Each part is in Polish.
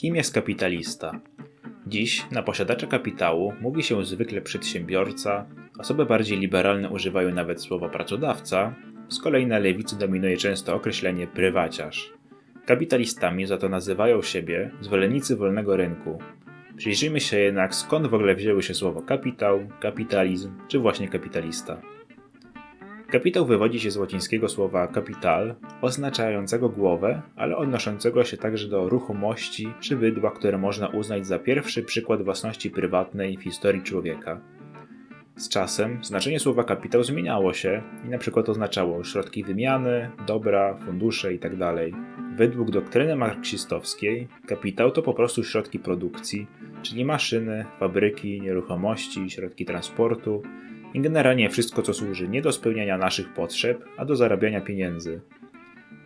Kim jest kapitalista? Dziś na posiadacza kapitału mówi się zwykle przedsiębiorca, osoby bardziej liberalne używają nawet słowa pracodawca, z kolei na lewicy dominuje często określenie prywaciarz. Kapitalistami za to nazywają siebie zwolennicy wolnego rynku. Przyjrzyjmy się jednak skąd w ogóle wzięły się słowo kapitał, kapitalizm czy właśnie kapitalista. Kapitał wywodzi się z łacińskiego słowa capital, oznaczającego głowę, ale odnoszącego się także do ruchomości czy bydła, które można uznać za pierwszy przykład własności prywatnej w historii człowieka. Z czasem znaczenie słowa kapitał zmieniało się i na przykład oznaczało środki wymiany, dobra, fundusze itd. Według doktryny marksistowskiej kapitał to po prostu środki produkcji, czyli maszyny, fabryki, nieruchomości, środki transportu, i generalnie wszystko, co służy nie do spełniania naszych potrzeb, a do zarabiania pieniędzy.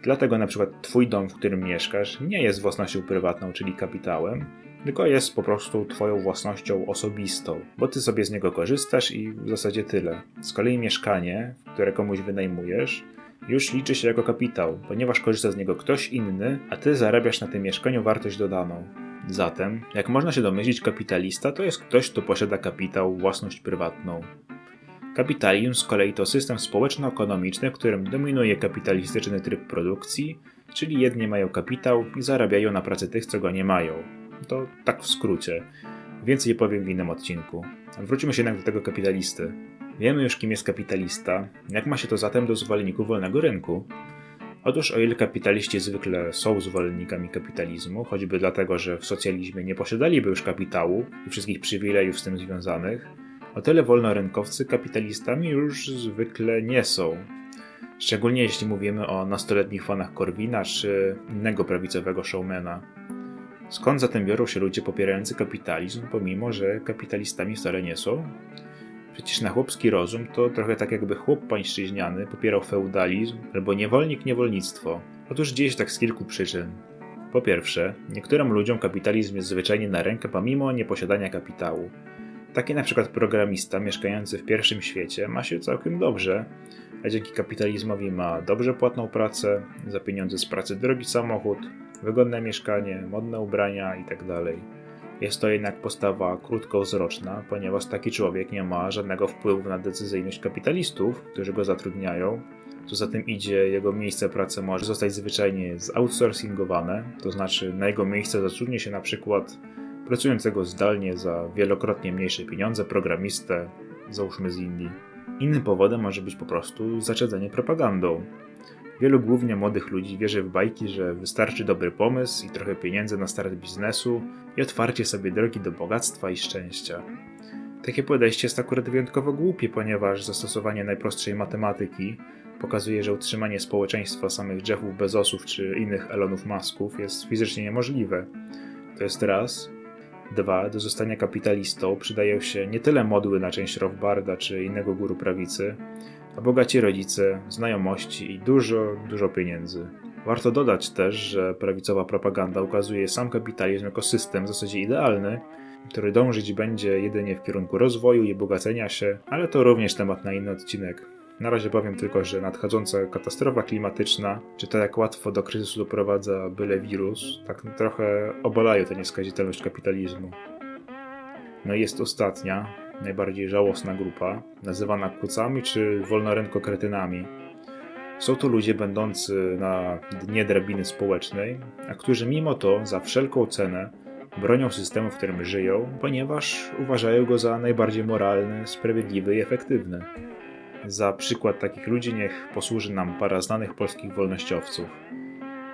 Dlatego na przykład Twój dom, w którym mieszkasz, nie jest własnością prywatną, czyli kapitałem, tylko jest po prostu Twoją własnością osobistą, bo Ty sobie z niego korzystasz i w zasadzie tyle. Z kolei mieszkanie, które komuś wynajmujesz, już liczy się jako kapitał, ponieważ korzysta z niego ktoś inny, a Ty zarabiasz na tym mieszkaniu wartość dodaną. Zatem, jak można się domyślić, kapitalista to jest ktoś, kto posiada kapitał, własność prywatną. Kapitalizm z kolei to system społeczno-ekonomiczny, w którym dominuje kapitalistyczny tryb produkcji, czyli jedni mają kapitał i zarabiają na pracy tych, co go nie mają. To tak w skrócie. Więcej powiem w innym odcinku. Wróćmy się jednak do tego kapitalisty. Wiemy już, kim jest kapitalista. Jak ma się to zatem do zwolenników wolnego rynku? Otóż o ile kapitaliści zwykle są zwolennikami kapitalizmu, choćby dlatego, że w socjalizmie nie posiadaliby już kapitału i wszystkich przywilejów z tym związanych, o tyle wolnorynkowcy kapitalistami już zwykle nie są. Szczególnie jeśli mówimy o nastoletnich fanach Korwina czy innego prawicowego showmana. Skąd zatem biorą się ludzie popierający kapitalizm, pomimo że kapitalistami wcale nie są? Przecież na chłopski rozum to trochę tak jakby chłop pańszczyźniany popierał feudalizm albo niewolnik niewolnictwo. Otóż dzieje się tak z kilku przyczyn. Po pierwsze, niektórym ludziom kapitalizm jest zwyczajnie na rękę pomimo nieposiadania kapitału. Taki na przykład programista mieszkający w pierwszym świecie ma się całkiem dobrze, a dzięki kapitalizmowi ma dobrze płatną pracę, za pieniądze z pracy drogi samochód, wygodne mieszkanie, modne ubrania itd. Jest to jednak postawa krótkowzroczna, ponieważ taki człowiek nie ma żadnego wpływu na decyzyjność kapitalistów, którzy go zatrudniają. Co za tym idzie, jego miejsce pracy może zostać zwyczajnie zoutsourcingowane, to znaczy na jego miejsce zatrudni się na przykład pracującego zdalnie za wielokrotnie mniejsze pieniądze programistę, załóżmy z Indii. Innym powodem może być po prostu zaczadzenie propagandą. Wielu głównie młodych ludzi wierzy w bajki, że wystarczy dobry pomysł i trochę pieniędzy na start biznesu i otwarcie sobie drogi do bogactwa i szczęścia. Takie podejście jest akurat wyjątkowo głupie, ponieważ zastosowanie najprostszej matematyki pokazuje, że utrzymanie społeczeństwa samych Jeffów Bezosów czy innych Elonów Musków jest fizycznie niemożliwe. To jest raz. Dwa, do zostania kapitalistą przydają się nie tyle modły na część Rothbarda czy innego guru prawicy, a bogaci rodzice, znajomości i dużo, dużo pieniędzy. Warto dodać też, że prawicowa propaganda ukazuje sam kapitalizm jako system w zasadzie idealny, który dążyć będzie jedynie w kierunku rozwoju i bogacenia się, ale to również temat na inny odcinek. Na razie powiem tylko, że nadchodząca katastrofa klimatyczna, czy to jak łatwo do kryzysu doprowadza byle wirus, tak trochę obalają tę nieskazitelność kapitalizmu. No i jest ostatnia, najbardziej żałosna grupa, nazywana kucami czy wolnorynkokretynami. Są to ludzie będący na dnie drabiny społecznej, a którzy mimo to za wszelką cenę bronią systemu, w którym żyją, ponieważ uważają go za najbardziej moralny, sprawiedliwy i efektywny. Za przykład takich ludzi niech posłuży nam para znanych polskich wolnościowców.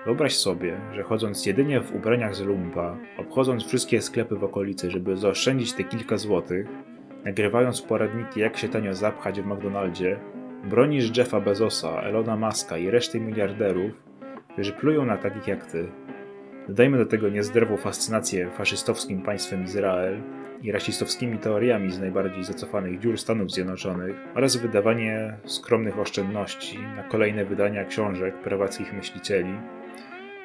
Wyobraź sobie, że chodząc jedynie w ubraniach z lumpa, obchodząc wszystkie sklepy w okolicy, żeby zaoszczędzić te kilka złotych, nagrywając poradniki jak się tanio zapchać w McDonaldzie, bronisz Jeffa Bezosa, Elona Muska i reszty miliarderów, którzy plują na takich jak ty. Dodajmy do tego niezdrową fascynację faszystowskim państwem Izrael, i rasistowskimi teoriami z najbardziej zacofanych dziur Stanów Zjednoczonych oraz wydawanie skromnych oszczędności na kolejne wydania książek prawackich myślicieli,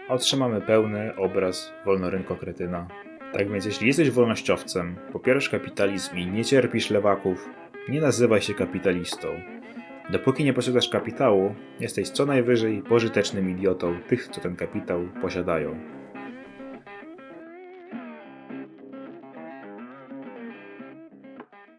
otrzymamy pełny obraz wolnorynkokretyna. Tak więc jeśli jesteś wolnościowcem, popierasz kapitalizm i nie cierpisz lewaków, nie nazywaj się kapitalistą. Dopóki nie posiadasz kapitału, jesteś co najwyżej pożytecznym idiotą tych, co ten kapitał posiadają.